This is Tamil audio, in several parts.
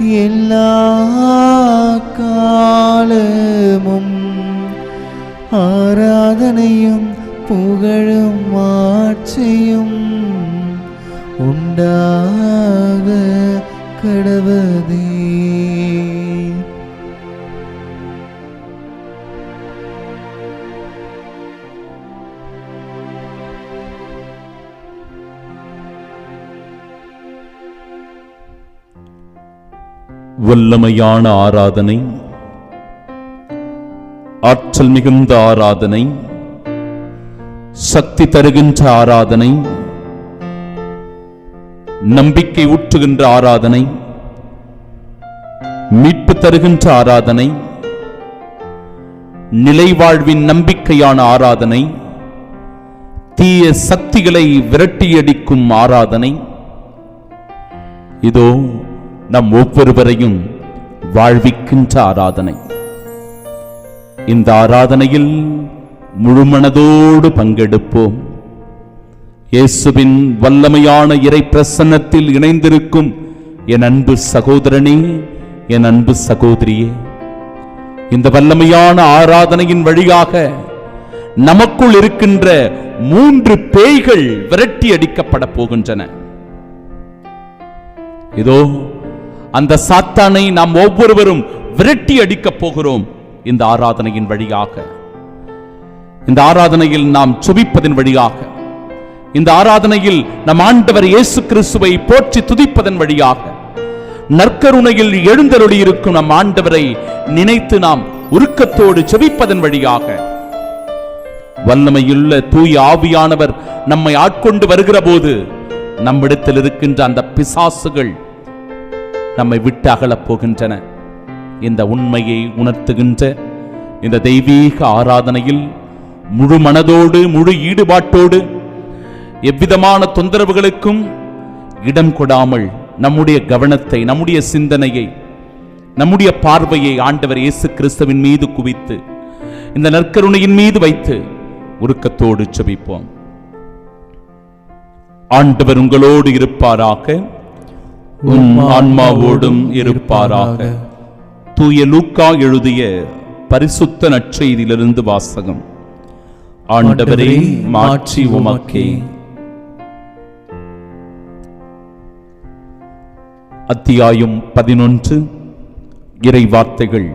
எல்லா காலமும் ஆராதனையும் புகழும் மாட்சியும் உண்டாக கடவுதே வல்லமையான ஆராதனை ஆற்றல் மிகுந்த ஆராதனை சக்தி தருகின்ற ஆராதனை நம்பிக்கை ஊற்றுகின்ற ஆராதனை மீட்பு தருகின்ற ஆராதனை நிலைவாழ்வின் நம்பிக்கையான ஆராதனை தீய சக்திகளை விரட்டியடிக்கும் ஆராதனை. இதோ நம் ஒவ்வொருவரையும் வாழ்விக்கின்ற ஆராதனை. இந்த ஆராதனையில் முழுமனதோடு பங்கெடுப்போம். இயேசுவின் வல்லமையான இறை பிரசன்னத்தில் இணைந்திருக்கும் என் அன்பு சகோதரனே என் அன்பு சகோதரியே இந்த வல்லமையான ஆராதனையின் வழியாக நமக்குள் இருக்கின்ற மூன்று பேய்கள் விரட்டி அடிக்கப்பட போகின்றன. இதோ அந்த சாத்தானை நாம் ஒவ்வொருவரும் விரட்டி அடிக்கப் போகிறோம். இந்த ஆராதனையின் வழியாக. இந்த ஆராதனையில் நாம் சுபிப்பதன் வழியாக. இந்த ஆராதனையில் நம் ஆண்டவர் இயேசு கிறிஸ்துவை போற்றி துதிப்பதன் வழியாக. நற்கருணையில் எழுந்தருளி இருக்கும் நம் ஆண்டவரை நினைத்து நாம் உருக்கத்தோடு செபிப்பதன் வழியாக. வல்லமையுள்ள தூய ஆவியானவர் நம்மை ஆட்கொண்டு வருகிற போது நம்மிடத்தில் இருக்கின்ற அந்த பிசாசுகள் நம்மை விட்டு அகலப் போகின்றன. இந்த உண்மையை உணர்த்துகின்ற இந்த தெய்வீக ஆராதனையில் முழு மனதோடு முழு ஈடுபாட்டோடு எவ்விதமான தொந்தரவுகளுக்கும் இடம் கொடாமல் நம்முடைய கவனத்தை நம்முடைய சிந்தனையை நம்முடைய பார்வையை ஆண்டவர் இயேசு கிறிஸ்துவின் மீது குவித்து இந்த நற்கருணையின் மீது வைத்து உருக்கத்தோடு செபிப்போம் ஆண்டவர் உங்களோடு இருப்பாராக. உம் ஆன்மாவோடும் இருப்பாராக. தூய லூக்கா எழுதிய பரிசுத்த நற்செய்தியிலிருந்து வாசகம். ஆண்டவரே மாட்சி உமக்கே. அத்தியாயம் பதினொன்று இறை வார்த்தைகள்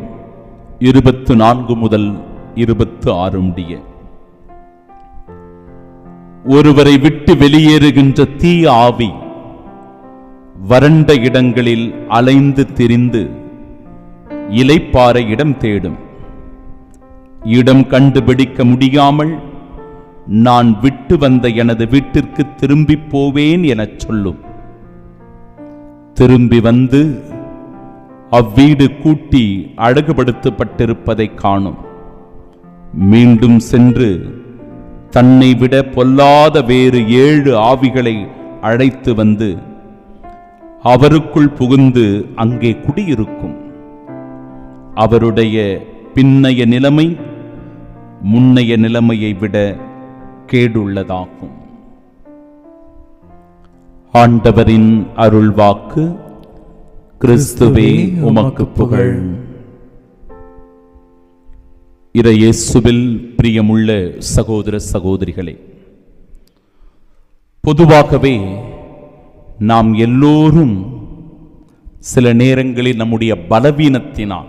இருபத்து நான்கு முதல் இருபத்து ஆறு முடிய. ஒருவரை விட்டு வெளியேறுகின்ற தீ ஆவி வறண்ட இடங்களில் அலைந்து திரிந்து இலைப்பாறை இடம் தேடும். இடம் கண்டுபிடிக்க முடியாமல் நான் விட்டு வந்த எனது வீட்டிற்கு திரும்பிப் போவேன் எனச் சொல்லும். திரும்பி வந்து அவ்வீடு கூட்டி அழகுபடுத்தப்பட்டிருப்பதைக் காணும். மீண்டும் சென்று தன்னை விட பொல்லாத வேறு ஏழு ஆவிகளை அழைத்து வந்து அவருக்குள் புகுந்து அங்கே குடியிருக்கும். அவருடைய பின்னைய நிலைமை முன்னைய நிலைமையை விட கேடுள்ளதாகும். ஆண்டவரின் அருள்வாக்கு கிறிஸ்துவே உமக்கு புகழ். இறையேசுவில் பிரியமுள்ள சகோதர சகோதரிகளே பொதுவாகவே நாம் எல்லோரும் சில நேரங்களில் நம்முடைய பலவீனத்தினால்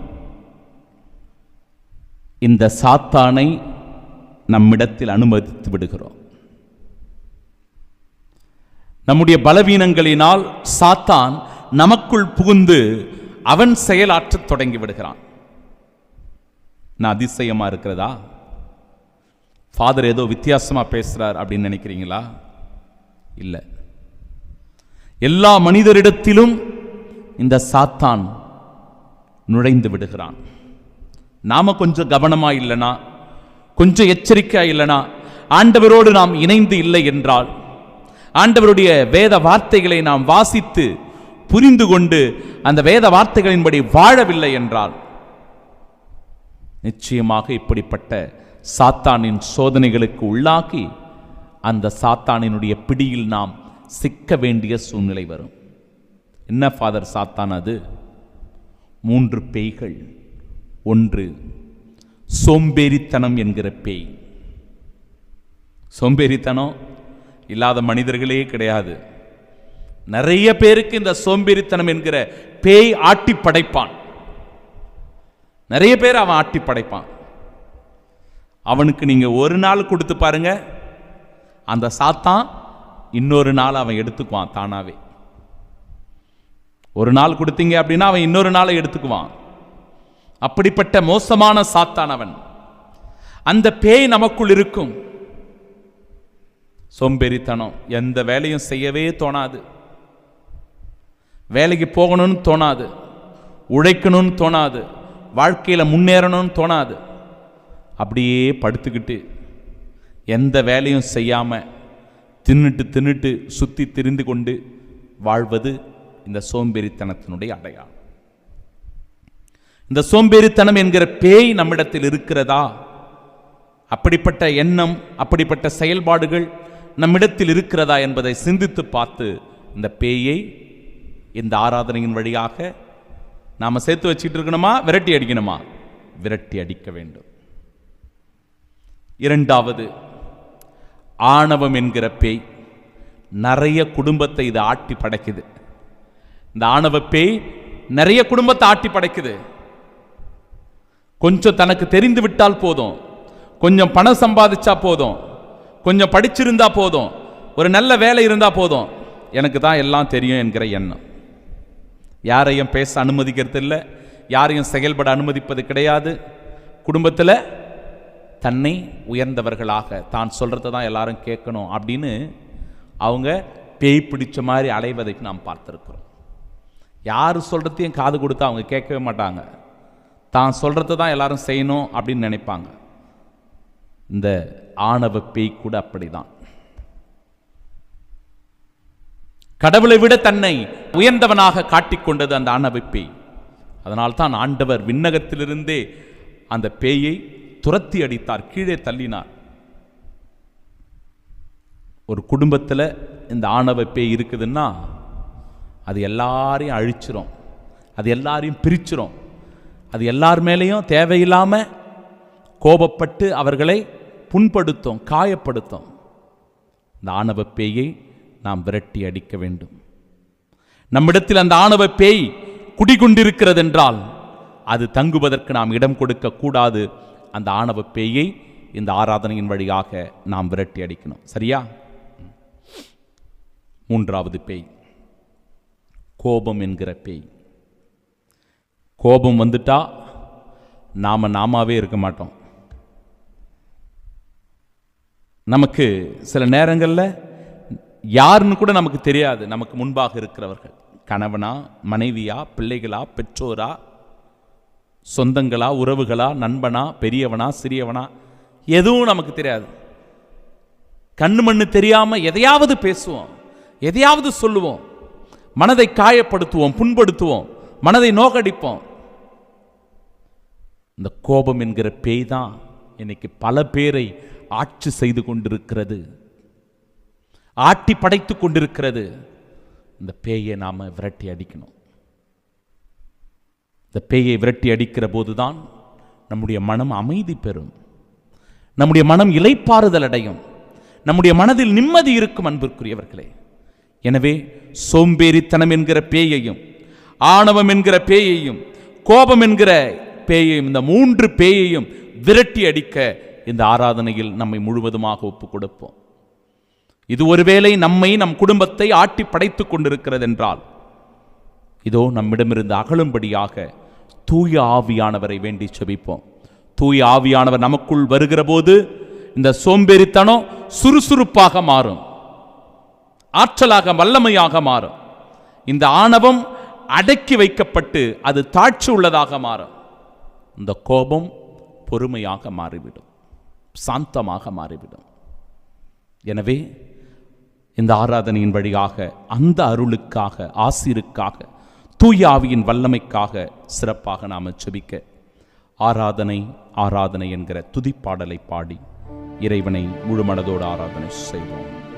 இந்த சாத்தானை நம்மிடத்தில் அனுமதித்து விடுகிறோம். நம்முடைய பலவீனங்களினால் சாத்தான் நமக்குள் புகுந்து அவன் செயலாற்றத் தொடங்கி விடுகிறான். நான் அதிசயமா இருக்கிறதா? ஃபாதர் ஏதோ வித்தியாசமா பேசுறார் அப்படின்னு நினைக்கிறீங்களா? இல்லை. எல்லா மனிதரிடத்திலும் இந்த சாத்தான் நுழைந்து விடுகிறான். நாம கொஞ்சம் கவனமா இல்லைனா கொஞ்சம் எச்சரிக்கையா இல்லைனா ஆண்டவரோடு நாம் இணைந்து இல்லை என்றால் ஆண்டவருடைய வேத வார்த்தைகளை நாம் வாசித்து புரிந்து கொண்டு அந்த வேத வார்த்தைகளின்படி வாழவில்லை என்றால் நிச்சயமாக இப்படிப்பட்ட சாத்தானின் சோதனைகளுக்கு உள்ளாக்கி அந்த சாத்தானினுடைய பிடியில் நாம் சிக்க வேண்டிய சூழ்நிலை வரும். என்ன ஃபாதர் சாத்தான் அது? மூன்று பேய்கள். ஒன்று சோம்பேறித்தனம் என்கிற பேய். சோம்பேறித்தனம் இல்லாத மனிதர்களே கிடையாது. நிறைய பேருக்கு இந்த சோம்பேறித்தனம் என்கிற பேய் ஆட்டி படைப்பான். நிறைய பேர் அவன் ஆட்டி படைப்பான். அவனுக்கு நீங்கள் ஒரு நாள் கொடுத்து பாருங்க. அந்த சாத்தான் இன்னொரு நாள் அவன் எடுத்துக்குவான் தானாவே. ஒரு நாள் கொடுத்தீங்க அப்படின்னா அவன் இன்னொரு நாளை எடுத்துக்குவான். அப்படிப்பட்ட மோசமான சாத்தான் அவன். அந்த பேய் நமக்குள் இருக்கும். சோம்பேறித்தனம் எந்த வேலையும் செய்யவே தோணாது. வேலைக்கு போகணும்னு தோணாது. உழைக்கணும்னு தோணாது. வாழ்க்கையில் முன்னேறணும்னு தோணாது. அப்படியே படுத்துக்கிட்டு எந்த வேலையும் செய்யாமல் தின்னுட்டு தின்னுட்டு சுற்றி திரிந்து கொண்டு வாழ்வது இந்த சோம்பேறித்தனத்தினுடைய அடையாளம். இந்த சோம்பேறித்தனம் என்கிற பேய் நம்மிடத்தில் இருக்கிறதா? அப்படிப்பட்ட எண்ணம் அப்படிப்பட்ட செயல்பாடுகள் நம்மிடத்தில் இருக்கிறதா என்பதை சிந்தித்து பார்த்து இந்த பேயை இந்த ஆராதனையின் வழியாக நாம் சேர்த்து வச்சுட்டு இருக்கணுமா? விரட்டி அடிக்கணுமா? விரட்டி அடிக்க வேண்டும். இரண்டாவது ஆணவம் என்கிற பேய் நிறைய குடும்பத்தை இது ஆட்டி படைக்குது. இந்த ஆணவ பேய் நிறைய குடும்பத்தை ஆட்டி படைக்குது. கொஞ்சம் தனக்கு தெரிந்து விட்டால் போதும். கொஞ்சம் பணம் சம்பாதிச்சா போதும். கொஞ்சம் படிச்சிருந்தா போதும். ஒரு நல்ல வேலை இருந்தால் போதும். எனக்கு தான் எல்லாம் தெரியும் என்கிற எண்ணம். யாரையும் பேச அனுமதிக்கிறது இல்லை யாரையும் செயல்பட அனுமதிப்பது கிடையாது. குடும்பத்தில் தன்னை உயர்ந்தவர்களாக தான் சொல்கிறத தான் எல்லாரும் கேட்கணும் அப்படின்னு அவங்க பேய் பிடிச்ச மாதிரி அலைவதை நாம் பார்த்துருக்குறோம். யார் சொல்கிறதையும் காது கொடுத்து அவங்க கேட்கவே மாட்டாங்க. தான் சொல்கிறத தான் எல்லாரும் செய்யணும் அப்படின்னு நினைப்பாங்க. இந்த ஆணவ பேய் கூட அப்படிதான். கடவுளை விட தன்னை உயர்ந்தவனாக காட்டிக்கொண்டது அந்த ஆணவ பேய். அதனால்தான் ஆண்டவர் விண்ணகத்திலிருந்தே அந்த பேயை துரத்தி அடித்தார் கீழே தள்ளினார். ஒரு குடும்பத்தில் இந்த ஆணவ பேய் இருக்குதுன்னா அது எல்லாரையும் அழிச்சிரும் அது எல்லாரையும் பிரிச்சிரும். அது எல்லார் மேலேயும் தேவையில்லாமல் கோபப்பட்டு அவர்களை புண்படுத்தும் காயப்படுத்தும். இந்த ஆணவ பேயை நாம் விரட்டி அடிக்க வேண்டும். நம்மிடத்தில் அந்த ஆணவ பேய் குடிகொண்டிருக்கிறது என்றால் அது தங்குவதற்கு நாம் இடம் கொடுக்க கூடாது அந்த ஆணவ பேயை இந்த ஆராதனையின் வழியாக நாம் விரட்டி அடிக்கணும். சரியா? மூன்றாவது பேய். கோபம் என்கிற பேய். கோபம் வந்துட்டா நாம் நாமாவே இருக்க மாட்டோம். நமக்கு சில நேரங்களில் யாருன்னு கூட நமக்கு தெரியாது. நமக்கு முன்பாக இருக்கிறவர்கள். கணவனா மனைவியா பிள்ளைகளா பெற்றோரா சொந்தங்களா உறவுகளா நண்பனா பெரியவனா சிறியவனா எதுவும் நமக்கு தெரியாது. கண்ணு மண்ணு தெரியாமல் எதையாவது பேசுவோம் எதையாவது சொல்லுவோம் மனதை காயப்படுத்துவோம் புண்படுத்துவோம் மனதை நோக்கடிப்போம் இந்த கோபம் என்கிற பேய் தான் இன்னைக்கு பல பேரை ஆட்சி செய்து கொண்டிருக்கிறது ஆட்டி படைத்து கொண்டிருக்கிறது. இந்த பேயை நாம விரட்டி அடிக்கணும். இந்த பேயை விரட்டி அடிக்கிற போதுதான் நம்முடைய மனம் அமைதி பெறும். நம்முடைய மனம் இலைப்பாறுதல் அடையும். நம்முடைய மனதில் நிம்மதி இருக்கும் அன்பிற்குரியவர்களே. எனவே சோம்பேறித்தனம் என்கிற பேயையும் ஆணவம் என்கிற பேயையும் கோபம் என்கிற பேயையும் இந்த மூன்று பேயையும் விரட்டி அடிக்க இந்த ஆராதனையில் நம்மை முழுவதுமாக ஒப்புக் கொடுப்போம். இது ஒருவேளை நம்மை நம் குடும்பத்தை ஆட்டி படைத்துக் கொண்டிருக்கிறது என்றால் இதோ நம்மிடமிருந்து அகலும்படியாக தூய ஆவியானவரை வேண்டி செபிப்போம். தூய ஆவியானவர் நமக்குள் வருகிற போது இந்த சோம்பேறித்தனம் சுறுசுறுப்பாக மாறும். ஆற்றலாக வல்லமையாக மாறும். இந்த ஆணவம் அடக்கி வைக்கப்பட்டு அது தாழ்ச்சி உள்ளதாக மாறும். இந்த கோபம் பொறுமையாக மாறிவிடும். சாந்தமாக மாறிவிடும். எனவே இந்த ஆராதனையின் வழியாக அந்த அருளுக்காக ஆசிருக்காக தூயாவியின் வல்லமைக்காக சிறப்பாக நாம் செபிக்க. ஆராதனை ஆராதனை என்கிற துதிப்பாடலை பாடி இறைவனை முழுமனதோடு ஆராதனை செய்வோம்.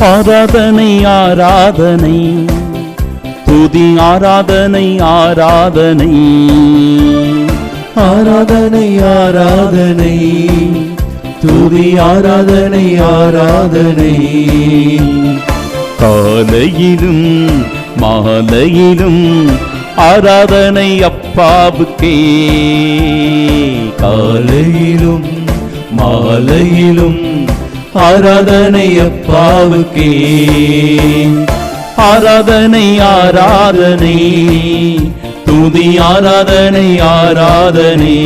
ஆராதனை ஆராதனை. துதி ஆராதனை ஆராதனை. ஆராதனை ஆராதனை. துதி ஆராதனை ஆராதனை. காலையிலும் மாலையிலும் ஆராதனை அப்பாவுக்கே. காலையிலும் மாலையிலும் ஆராதனை அப்பாவுக்கே ஆராதனை ஆராதனை. தூதி ஆராதனை ஆராதனை.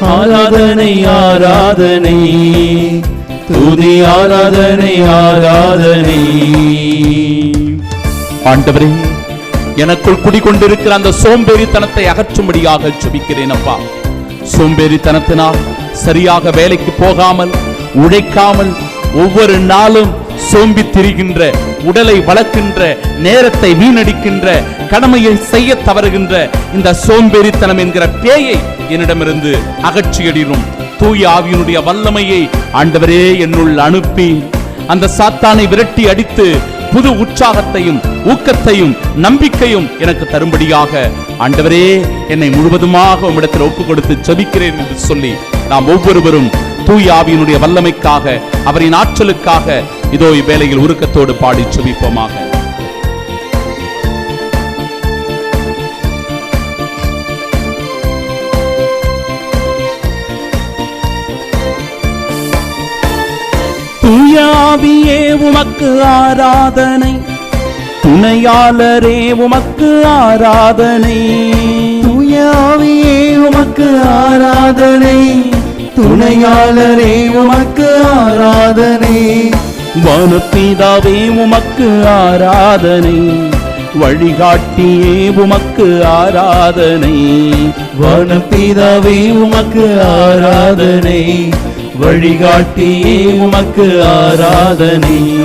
ஆராதனை ஆராதனை. தூதி ஆராதனை ஆராதனை. ஆண்டவரே எனக்குள் குடிகொண்டிருக்கிற அந்த சோம்பேறித்தனத்தை அகற்றும்படியாக ஜெபிக்கிறேன் அப்பா. சோம்பேறித்தனத்தினால் சரியாக வேலைக்கு போகாமல் உழைக்காமல் ஒவ்வொரு நாளும் சோம்பி திரிகின்ற உடலை வளர்க்கின்ற நேரத்தை வீணடிக்கின்ற கடமையை செய்ய தவறுகின்ற இந்த சோம்பேறித்தனம் என்கிற பேயை என்னிடமிருந்து அகற்றியடினும். தூய ஆவியினுடைய வல்லமையை ஆண்டவரே என்னுள் அனுப்பி அந்த சாத்தானை விரட்டி அடித்து புது உற்சாகத்தையும் ஊக்கத்தையும் நம்பிக்கையும் எனக்கு தரும்படியாக ஆண்டவரே என்னை முழுவதுமாக உம்மிடத்தில் ஒப்பு கொடுத்து ஜபிக்கிறேன் என்று சொல்லி நாம் ஒவ்வொருவரும் தூய ஆவியினுடைய வல்லமைக்காக அவரின் ஆற்றலுக்காக இதோ இவ்வேளையில் உருக்கத்தோடு பாடி ஜெபிப்போமாக. தூயாவியே உமக்கு ஆராதனை. துணையாளரே உமக்கு ஆராதனை. தூயாவியே உமக்கு ஆராதனை. துணையாளரே உமக்கு ஆராதனை. வானப்பீதாவே உமக்கு ஆராதனை. வழிகாட்டியே உமக்கு ஆராதனை. வானப்பீதாவே உமக்கு ஆராதனை. வழிகாட்டியே உமக்கு ஆராதனை.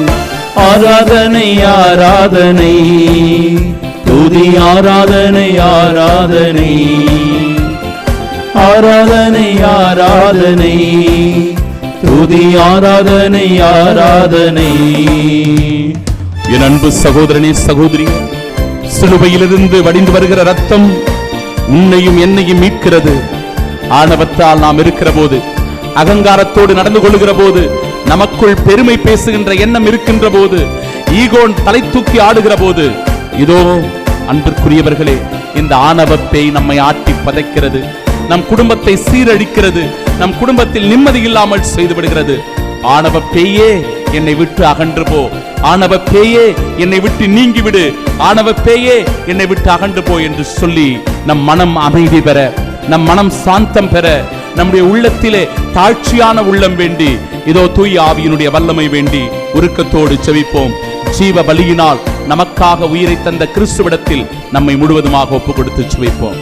ஆராதனை ஆராதனை. துதி ஆராதனை ஆராதனை. ஆராதனை ஆராதனை. துதி ஆராதனை ஆராதனை. என் அன்பு சகோதரனே சகோதரி சிலுவையிலிருந்து வடிந்து வருகிற ரத்தம் உன்னையும் என்னையும் மீட்கிறது. ஆணவத்தால் நாம் இருக்கிற போது அகங்காரத்தோடு நடந்து கொள்ளுகிற போது நமக்குள் பெருமை பேசுகின்ற எண்ணம் இருக்கின்ற போது ஈகோன் தலை தூக்கி ஆடுகிற போது இதோ அன்பிற்குரியவர்களே இந்த ஆணவத்தை நம்மை ஆட்டி பதைக்கிறது. நம் குடும்பத்தை சீரழிக்கிறது. நம் குடும்பத்தில் நிம்மதி இல்லாமல் செய்து விடுகிறது. ஆணவ பேயே என்னை விட்டு அகன்று போ. ஆணவ பேயே என்னை விட்டு நீங்கி விடு. ஆணவ பேயே என்னை விட்டு அகன்று போ என்று சொல்லி நம் மனம் அமைதி பெற நம் மனம் சாந்தம் பெற நம்முடைய உள்ளத்திலே தாழ்ச்சியான உள்ளம் வேண்டி இதோ தூய் ஆவியினுடைய வல்லமை வேண்டி உருக்கத்தோடு செவிப்போம். ஜீவ பலியினால் நமக்காக உயிரை தந்த கிறிஸ்துவிடத்தில் நம்மை முழுவதுமாக ஒப்பு கொடுத்து சுவைப்போம்.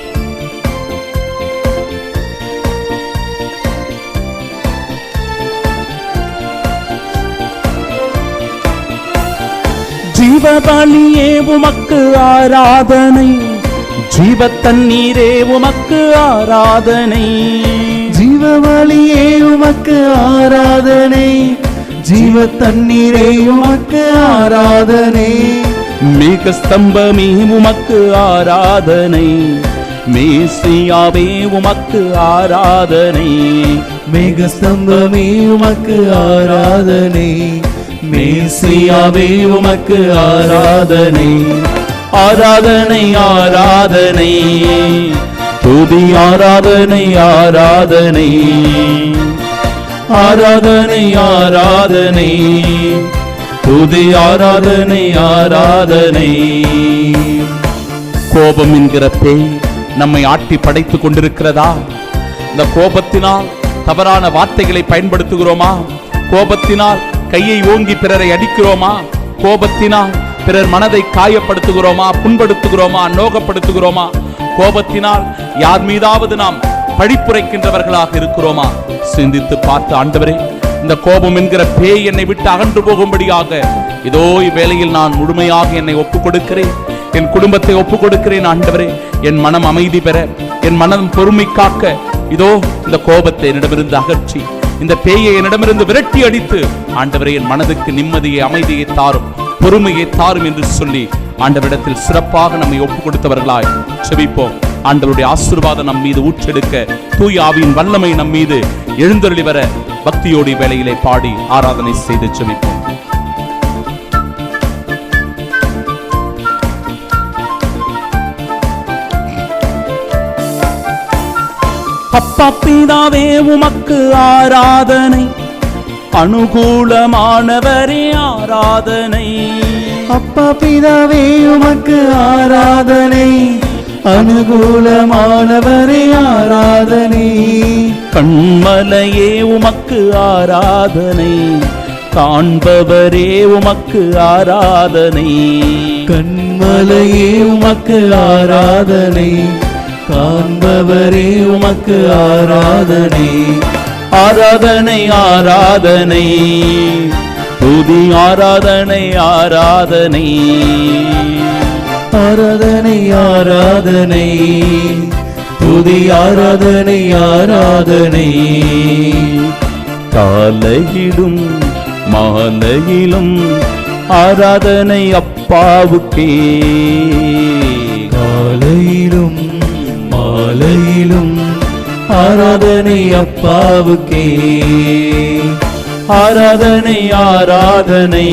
ஜீவபலியே உமக்கு ஆராதனை. ஜீவ தண்ணீரே உமக்கு ஆராதனை. ஜீவவழியே உமக்கு ஆராதனை. ஜீவ தண்ணீரே உமக்கு ஆராதனை. மேக ஸ்தம்பமே உமக்கு ஆராதனை. மேசியாவே உமக்கு ஆராதனை. மேகஸ்தம்பமே உமக்கு ஆராதனை. மேசியாவே உமக்கு ஆராதனை. ஆராதனை ஆராதனை. துதி ஆராதனை ஆராதனை. ஆராதனை ஆராதனை. துதி ஆராதனை ஆராதனை. கோபம் என்கிற பேய் நம்மை ஆட்டி படைத்துக் கொண்டிருக்கிறதா? இந்த கோபத்தினால் தவறான வார்த்தைகளை பயன்படுத்துகிறோமா? கோபத்தினால் கையை ஓங்கி பிறரை அடிக்கிறோமா? கோபத்தினால் பிறர் மனதை காயப்படுத்துகிறோமா? புண்படுத்துகிறோமா? நோகப்படுத்துகிறோமா? கோபத்தினால் யார் மீதாவது நாம் பழிப்புரைக்கின்றவர்களாக இருக்கிறோமா? சிந்தித்து பார்த்து ஆண்டவரே இந்த கோபம் என்கிற பேய் என்னை விட்டு அகன்று போகும்படியாக இதோ இவ்வேளையில் நான் முழுமையாக என்னை ஒப்புக் கொடுக்கிறேன் என் குடும்பத்தை ஒப்புக் கொடுக்கிறேன் ஆண்டவரே. என் மனம் அமைதி பெற என் மனம் பொறுமை காக்க இதோ இந்த கோபத்தை என்னிடமிருந்து அகற்றி இந்த பேயை என்னிடமிருந்து விரட்டி அடித்து ஆண்டவரே என் மனதுக்கு நிம்மதியை அமைதியை தாரும் பொறுமையை தாரும் என்று சொல்லி ஆண்டவரிடத்தில் சிறப்பாக நம்மை ஒப்புக் கொடுத்தவர்களாய் செபிப்போம். ஆண்டவருடைய ஆசீர்வாதம் நம் மீது ஊற்றெடுக்க தூய் ஆவியின் வல்லமை நம் மீது எழுந்தருளி வர பக்தியோடி வேலையிலே பாடி ஆராதனை செய்து செபிப்போம். அப்பா பிதாவே உமக்கு ஆராதனை. அனுகூலமானவரே ஆராதனை. அப்பா பிதாவே உமக்கு ஆராதனை. அனுகூலமானவரே ஆராதனை. கண்மலையே உமக்கு ஆராதனை. காண்பவரே உமக்கு ஆராதனை. கண்மலையே உமக்கு ஆராதனை. காண்பவரே உமக்கு ஆராதனை. ஆராதனை ஆராதனை. துதி ஆராதனை ஆராதனை. ஆராதனை ஆராதனை. துதி ஆராதனை ஆராதனை. காலையிலும் மாலையிலும் ஆராதனை அப்பாவுக்கே. காலையிலும் மாலையிலும் ஆராதனை அப்பாவுக்கே. ஆராதனை ஆராதனை.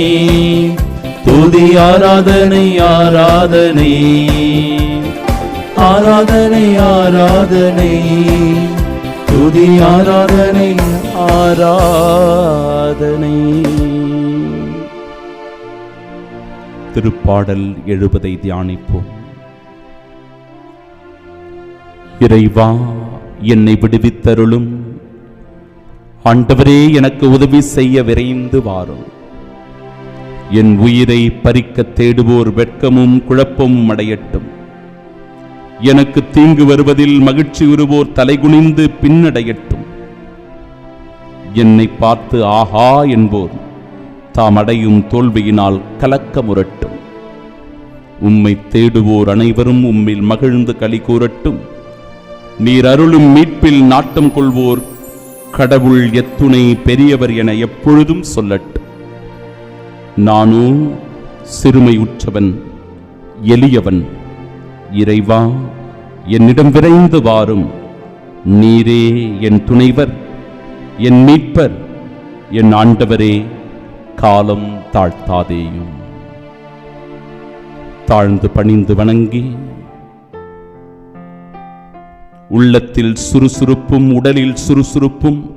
துதி ஆராதனை ஆராதனை. ஆராதனை ஆராதனை. துதி ஆராதனை ஆராதனை. திருப்பாடல் எழுபதை தியானிப்போம். இறைவா என்னை விடுவித்தருளும். ஆண்டவரே எனக்கு உதவி செய்ய விரைந்து வாரும். என் உயிரை பறிக்க தேடுவோர் வெட்கமும் குழப்பமும் அடையட்டும். எனக்கு தீங்கு வருவதில் மகிழ்ச்சி உருவோர் தலைகுனிந்து பின்னடையட்டும். என்னை பார்த்து ஆஹா என்போர் தாம் அடையும் தோல்வியினால் கலக்க முரட்டும் உம்மை தேடுவோர் அனைவரும் உம்மில் மகிழ்ந்து களி கூறட்டும். நீர் அருளும் மீட்பில் நாட்டம் கொள்வோர் கடவுள் எத்துணை பெரியவர் என எப்பொழுதும் சொல்லட் நானோ சிறுமையுற்றவன் எளியவன் இறைவா என்னிடம் விரைந்து வாரும் நீரே என் துணைவர் என் மீட்பர் என் ஆண்டவரே காலம் தாழ்த்தாதேயும். தாழ்ந்து பணிந்து வணங்கி உள்ளத்தில் சுறுசுறுப்பும் உடலில் சுறுசுறுப்பும்.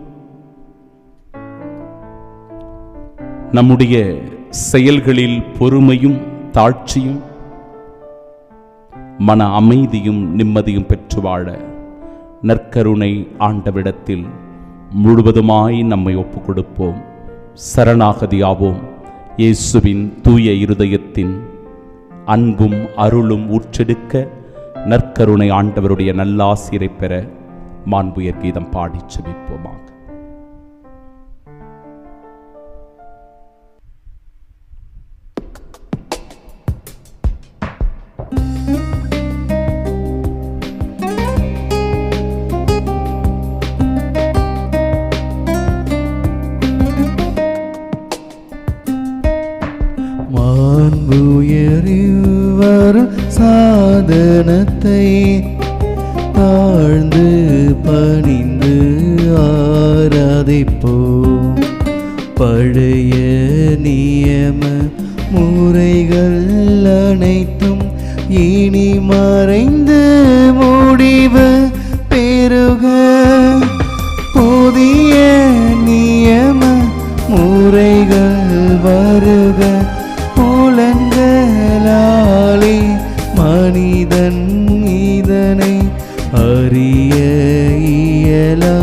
நம்முடைய செயல்களில் பொறுமையும் தாழ்ச்சியும் மன அமைதியும் நிம்மதியும் பெற்று வாழ நற்கருணை ஆண்டவிடத்தில் முழுவதுமாய் நம்மை ஒப்புக் கொடுப்போம் சரணாகதியாவோம். இயேசுவின் தூய இருதயத்தின் அன்பும் அருளும் ஊற்றெடுக்க நற்கருணை ஆண்டவருடைய நல்லாசிரை பெற மாண்புயர் கீதம் பாடிச் செபிப்போமாக. முறைகள் வருக புலன்களாலே மனிதன் இதனை அறிய இயலா.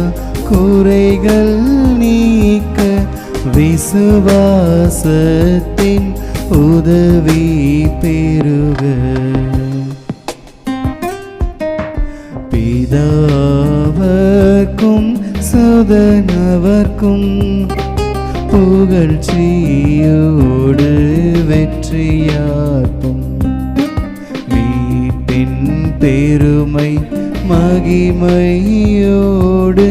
குறைகள் நீக்க விசுவாசத்தின் உதவி பெருக பிதாவர்க்கும் சுதனவர்க்கும் புகழ்ச்சியோடு வெற்றியார்ப்பும் மீட்பின் பெருமை மகிமையோடு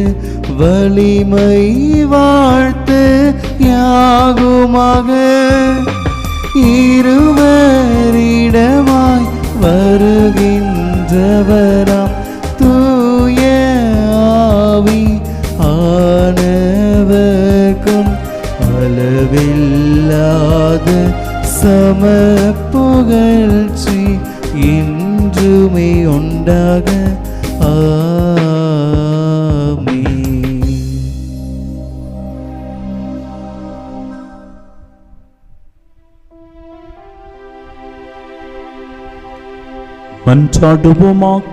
வலிமை வாழ்த்து யாகுமாக. இருவரிடமாய் மன்றாடுவோமாக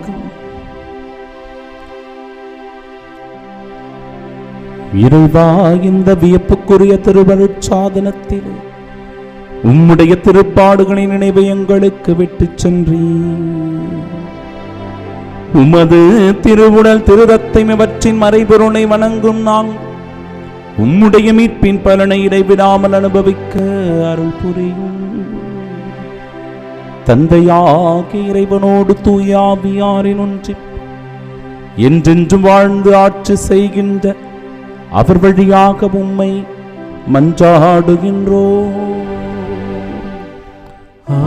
இறைவா இந்த வியப்புக்குரிய திருவருட்சாதனத்திலே உம்முடைய திருப்பாடுகளின் நினைவை எங்களுக்கு விட்டுச் சென்றீர். உமது திருவுடல் திருரத்தை இவற்றின் மறைபொருளை வணங்கும் நான் உம்முடைய மீட்பின் பலனை இடைவிடாமல் அனுபவிக்க அருள் புரியும். தந்தையாக இறைவனோடு தூயாவியாரின் ஒன்றி என்றென்றும் வாழ்ந்து ஆட்சி செய்கின்ற அவர் வழியாக உம்மை மன்றாடுகின்றோ ஆ